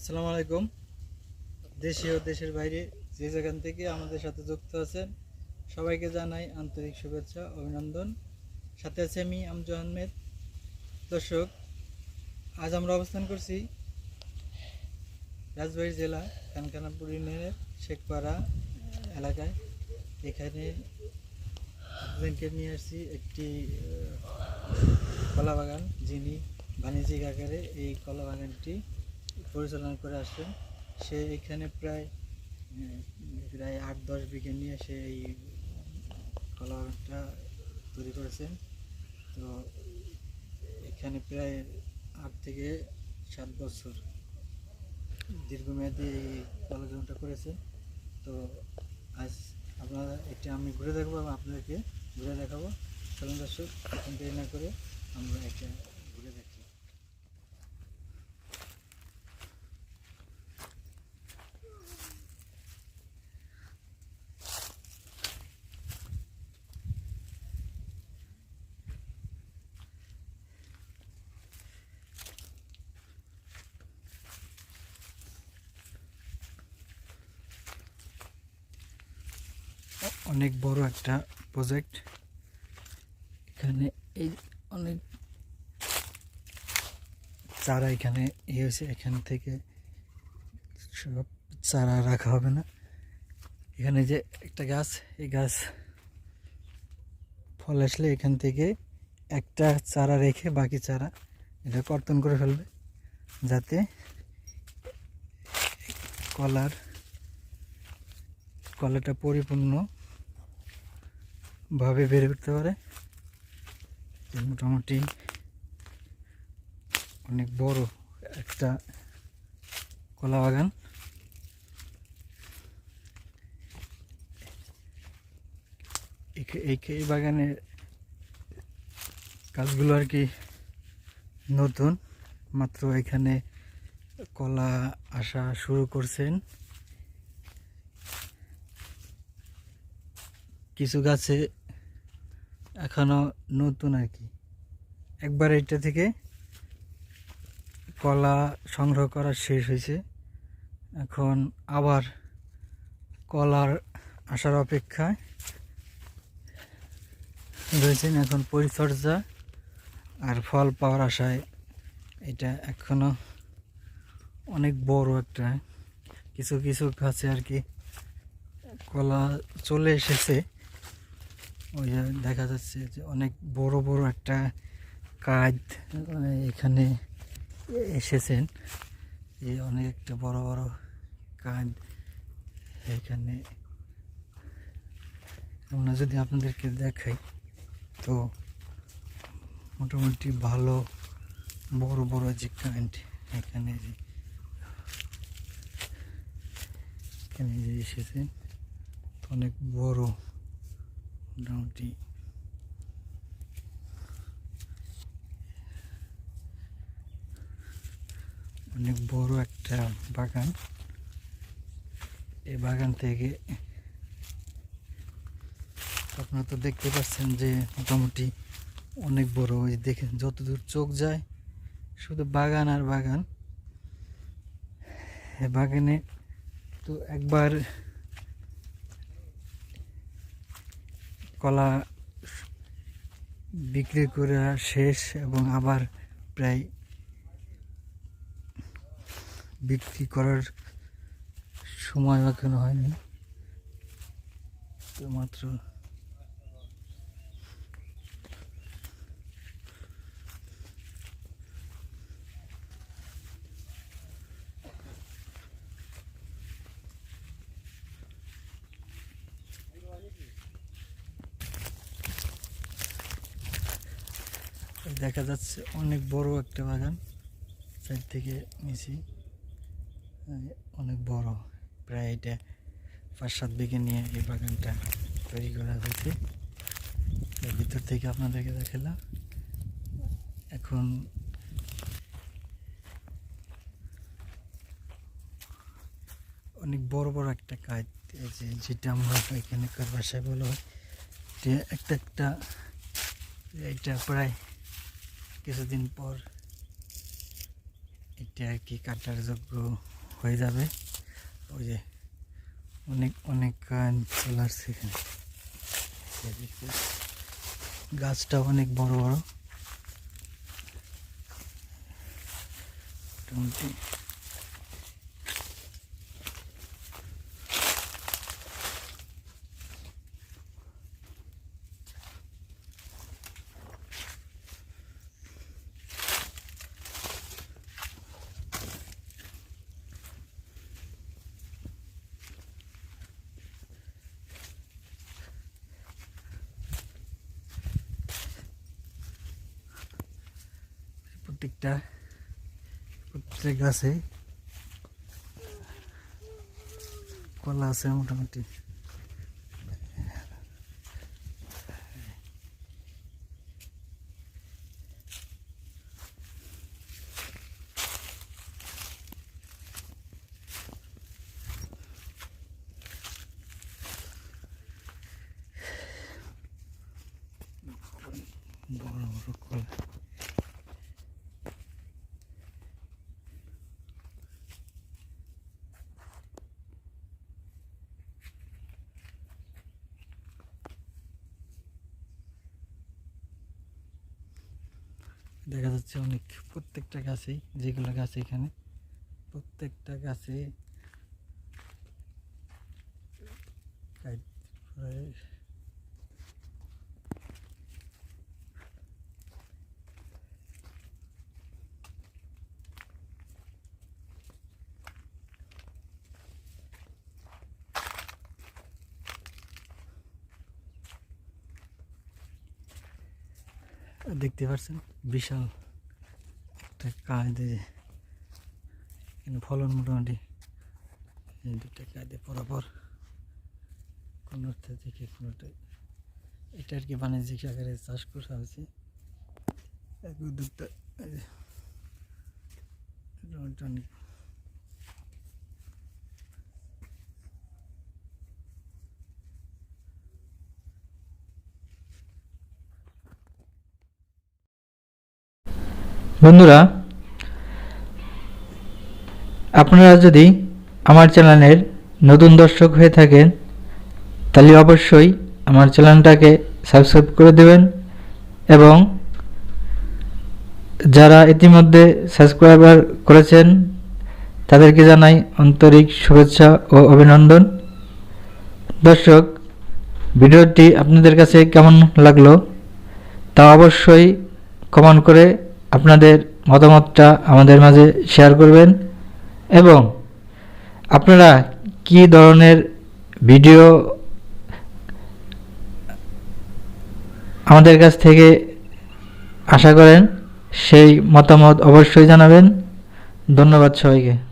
আসসালামু আলাইকুম। দেশে ও দেশের বাইরে যে যেখান থেকে আমাদের সাথে যুক্ত আছেন, সবাইকে জানাই আন্তরিক শুভেচ্ছা, অভিনন্দন। সাথে আছে আমি আমজু আহমেদ। দর্শক, আজ আমরা অবস্থান করছি রাজবাড়ি জেলা কানকানাপুর ইউনিয়নের শেখপাড়া এলাকায়। এখানে একজনকে নিয়ে আসছি একটি কলা বাগান যিনি বাণিজ্যিক আকারে এই কলা বাগানটি পরিচালনা করে আসছেন সে এখানে প্রায় প্রায় আট, দশ বিঘে নিয়ে সে এই কলা তৈরি করেছেন তো এখানে প্রায় আট থেকে সাত বছর দীর্ঘমেয়াদী এই কলা করেছে। তো আজ আপনারা এটা আমি ঘুরে দেখব আপনাদেরকে ঘুরে দেখাবো। চলুন দর্শক, এখন দেরি না করে আমরা এটা ঘুরে দেখি অনেক বড় একটা প্রজেক্ট এখানে এই অনেক চারা এখানে ইয়ে হয়েছে, এখান থেকে সব চারা রাখা হবে না। এখানে যে একটা গাছ, এই গাছ ফল আসলে এখান থেকে একটা চারা রেখে বাকি চারা এটা কর্তন করে ফেলবে, যাতে কলার, কলাটা পরিপূর্ণ ভাবে বেড়ে উঠতে পারে। মোটামুটি অনেক বড় একটা কলা বাগান। এই- বাগানের গাছগুলো আর কি নতুন। মাত্র এখানে কলা আসা শুরু করছেন। কিছু গাছে এখনও নতুন আর কি। একবার এটা থেকে কলা সংগ্রহ করা শেষ হয়েছে। এখন আবার কলার আসার অপেক্ষায় রয়েছেন এখন পরিচর্যা আর ফল পাওয়ার আশায় এটা এখনও অনেক বড় একটা কিছু কিছু গাছে আর কি কলা চলে এসেছে। ওই যে দেখা যাচ্ছে যে অনেক বড় বড় একটা কাজ মানে এখানে এসেছেন। এই অনেক একটা বড় বড় কাজ এখানে। আমরা যদি আপনাদেরকে দেখাই, তো মোটামুটি ভালো বড় বড় যে কারেন্ট এখানে যে এখানে যে এসেছেন অনেক বড়। মোটামুটি অনেক বড় একটা বাগান। এই বাগান থেকে আপনারা তো দেখতে পাচ্ছেন যে মোটামুটি অনেক বড়। ওই দেখেন, যতদূর চোখ যায়, শুধু বাগান আর বাগান। বাগানে তো একবার কলা বিক্রি করে শেষ এবং আবার প্রায় বিক্রি করার সময় এখনও হয়নি। তো মাত্র দেখা যাচ্ছে অনেক বড় একটা বাগান, সাইড থেকে নিছি। অনেক বড়, প্রায় এটা পাঁচ সাত বিঘে নিয়ে এই বাগানটা তৈরি করা হয়েছে। এর ভিতর থেকে আপনাদেরকে দেখালাম। এখন অনেক বড় বড় একটা কাজ যে যেটা আমরা এখানকার ভাষায় বলা হয়, যে একটা একটা, এটা প্রায় কিছুদিন পর এটা আর কি কাটার যোগ্য হয়ে যাবে? ওই যে অনেক অনেক চলে আসছে এখানে। গাছটা অনেক বড় বড়। মোটামুটি প্রত্যেকটা প্রত্যেক গাছে কলা আছে মোটামুটি। বড় বড় কলা। দেখা যাচ্ছে অনেক প্রত্যেকটা গাছেই যেগুলো গাছ এখানে প্রত্যেকটা গাছে দেখতে পাচ্ছেন বিশাল একটা কায়দে ফলন মোটামুটি দুটা কায়দে পরাপর কোনোটা থেকে কোনোটা এটা আর কি বাণিজ্যিক আকারে চাষ করা হয়েছে। এক দুটা অনেক বন্ধুরা, আপনারা যদি আমার চ্যানেলের নতুন দর্শক হয়ে থাকেন, তাহলে অবশ্যই আমার চ্যানেলটাকে সাবস্ক্রাইব করে দেবেন এবং যারা ইতিমধ্যে সাবস্ক্রাইবার করেছেন, তাদেরকে জানাই আন্তরিক শুভেচ্ছা ও অভিনন্দন। দর্শক, ভিডিওটি আপনাদের কাছে কেমন লাগল তা অবশ্যই কমেন্ট করে আপনাদের মতামতটা আমাদের মাঝে শেয়ার করবেন এবং আপনারা কি ধরনের ভিডিও আমাদের কাছ থেকে আশা করেন সেই মতামত অবশ্যই জানাবেন। ধন্যবাদ সবাইকে।